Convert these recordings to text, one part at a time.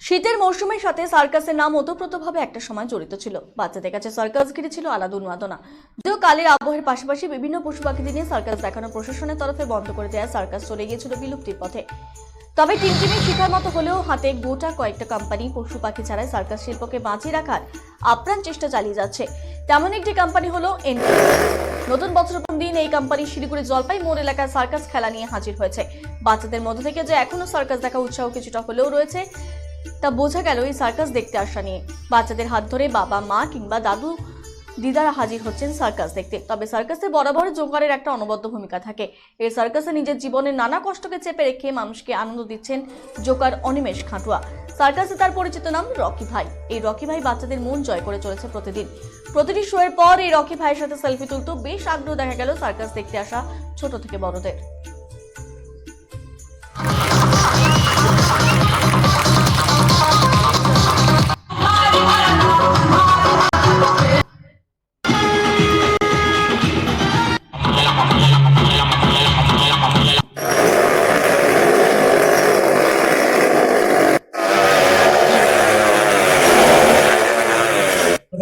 শীতের মৌসুমের সাথে সার্কাসের নাম ওতপ্রোতভাবে একটা সময় জড়িত ছিল। বাচ্চাদের কাছে সার্কাস ঘিরে ছিল আলাদা উন্মাদনা। যদিও কালের আবহের পাশাপাশি বিভিন্ন পশু পাখিদের নিয়ে সার্কাস দেখানো প্রশাসনের তরফে বন্ধ করে দেওয়া সার্কাস চলে গিয়েছিল বিলুপ্তির পথে। তবে টিমটিমের শিকার মতো হলেও হাতে গোটা কয়েকটা কোম্পানি পশু পাখি ছাড়াই সার্কাস শিল্পকে বাঁচিয়ে রাখার আপ্রাণ চেষ্টা চালিয়ে যাচ্ছে। তেমন একটি কোম্পানি হলো এনটি নতুন বছর দিন এই কোম্পানি শিলিগুড়ি জলপাই মোড় এলাকায় সার্কাস খেলা নিয়ে হাজির হয়েছে। বাচ্চাদের মধ্য থেকে যে এখনও সার্কাস দেখা উৎসাহ কিছুটা হলেও রয়েছে। তা বোঝা গেল এই সার্কাস দেখতে আসা নিয়ে। বাচ্চাদের হাত ধরে বাবা, মা কিংবা দাদু, দিদারা হাজির হচ্ছেন সার্কাস দেখতে। তবে সার্কাসে বরাবর জোগাড়ের একটা অনবদ্য ভূমিকা থাকে। এই সার্কাসে নিজের জীবনের নানা কষ্টকে চেপে রেখে মানুষকে আনন্দ দিচ্ছেন জোকার অনিমেষ খাটুয়া। সার্কাসে তার পরিচিত নাম রকি ভাই। এই রকি ভাই বাচ্চাদের মন জয় করে চলেছে প্রতিদিন। প্রতিটি শোয়ের পর এই রকি ভাইয়ের সাথে সেলফি তুলতে বেশ আগ্রহ দেখা গেল সার্কাস দেখতে আসা ছোট থেকে বড়দের।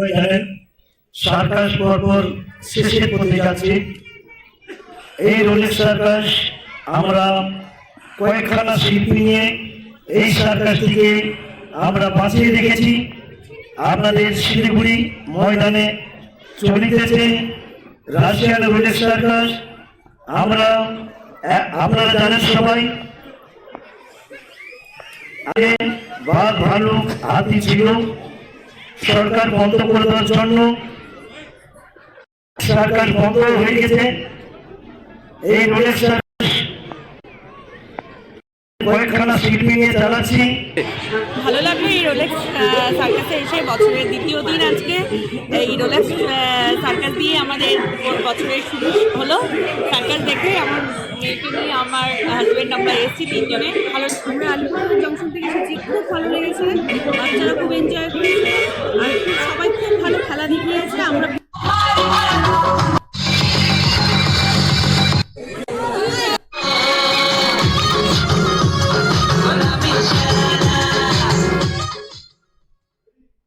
সবাই জানেন, সার্কাস পরপর শেষের পথে যাচ্ছে। এই রোলের সার্কাস, আমরা কয়েকখানা শিল্পী নিয়ে এই সার্কাসটিকে আমরা বাঁচিয়ে রেখেছি। আপনাদের শিলিগুড়ি ময়দানে চলিতেছে রাশিয়ান রোলের সার্কাস, আমরা আপনারা জানেন সবাই, আগে বাঘ ভালুক হাতি ছিল সরকার বন্ধ করে দেওয়ার জন্য সরকার বন্ধ হয়ে গেছে। এই ভালো লাগল এসে বছরের দ্বিতীয় দিন আজকে। সার্কাস দিয়ে আমাদের বছরের শুরু হলো। দেখে আমার আমার এসেছি ভালো খুব ভালো লেগেছে। বাচ্চারা খুব এনজয় করেছে।